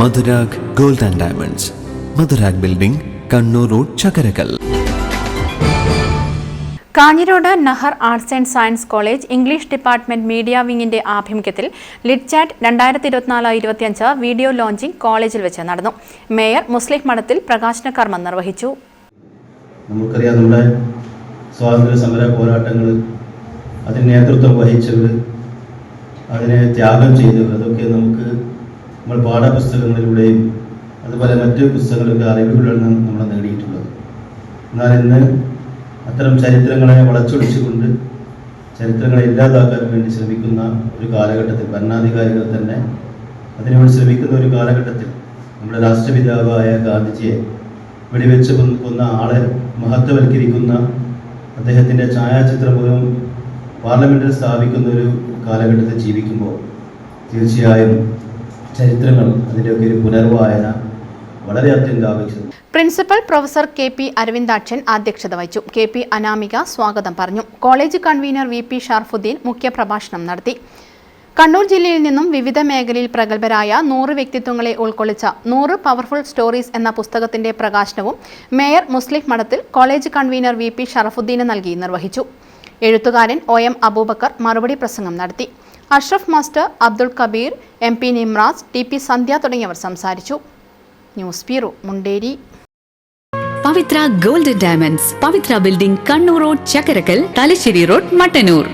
Madhurag gold and diamonds. Madhurag building Kannur road Chakkarakkal. Kanhirode Nahar arts and science college English department media വിങ്ങിന്റെ ആഭിമുഖ്യത്തിൽ ലിറ്റ്ചാറ്റ് രണ്ടായിരത്തി ഇരുപത്തിനാല് ഇരുപത്തിയഞ്ച് video launching കോളേജിൽ വെച്ച് നടന്നു. മേയർ മുസ്ലിം മഠത്തിൽ പ്രകാശന കർമ്മം നിർവഹിച്ചു. നമുക്കറിയാം നമ്മുടെ സ്വാതന്ത്ര്യ സമര പോരാട്ടങ്ങൾ അതിന് നേതൃത്വം വഹിച്ചവർ അതിനെ ത്യാഗം ചെയ്തവർ നമുക്ക് നമ്മൾ പാഠപുസ്തകങ്ങളിലൂടെയും അതുപോലെ മറ്റ് പുസ്തകങ്ങളൊക്കെ അറിവുകളാണ് നമ്മൾ നേടിയിട്ടുള്ളത്. എന്നാൽ ഇന്ന് അത്തരം ചരിത്രങ്ങളെ വളച്ചൊടിച്ചുകൊണ്ട് ചരിത്രങ്ങളെ ഇല്ലാതാക്കാൻ വേണ്ടി ശ്രമിക്കുന്ന ഒരു കാലഘട്ടത്തിൽ ഭരണാധികാരികൾ തന്നെ അതിനുവേണ്ടി ശ്രമിക്കുന്ന ഒരു കാലഘട്ടത്തിൽ നമ്മുടെ രാഷ്ട്രപിതാവായ ഗാന്ധിജിയെ വെടിവെച്ച് കൊന്ന ആളെ മഹത്വവൽക്കരിക്കുന്ന അദ്ദേഹത്തിന്റെ ഛായാചിത്രം പോലും പാർലമെന്റിൽ സ്ഥാപിക്കുന്ന ഒരു കാലഘട്ടത്തിൽ ജീവിക്കുമ്പോൾ തീർച്ചയായും ചരിത്രങ്ങൾ അതിന്റെയൊക്കെ ഒരു പുനർവായന വളരെ അത്യന്താപേക്ഷിതം principal professor K P Aravindakshan അധ്യക്ഷത വഹിച്ചു. കെ പി അനാമിക സ്വാഗതം പറഞ്ഞു. College convener V P Sharafuddin മുഖ്യപ്രഭാഷണം നടത്തി. കണ്ണൂർ ജില്ലയിൽ നിന്നും വിവിധ മേഖലയിൽ പ്രഗത്ഭരായ നൂറ് വ്യക്തിത്വങ്ങളെ ഉൾക്കൊള്ളിച്ച നൂറ് പവർഫുൾ സ്റ്റോറീസ് എന്ന പുസ്തകത്തിന്റെ പ്രകാശനവും mayor Muslih Madathil college convener V P ഷറഫുദ്ദീന് നൽകി നിർവഹിച്ചു. എഴുത്തുകാരൻ ഒ എം അബൂബക്കർ മറുപടി പ്രസംഗം നടത്തി. Ashraf master Abdul Kabeer M P Nimras T P Sandhya തുടങ്ങിയവർ സംസാരിച്ചു. News bureau Munderi. Pavithra golden diamonds Pavithra building Kannur road Chakkarakkal Thalassery road Mattannur.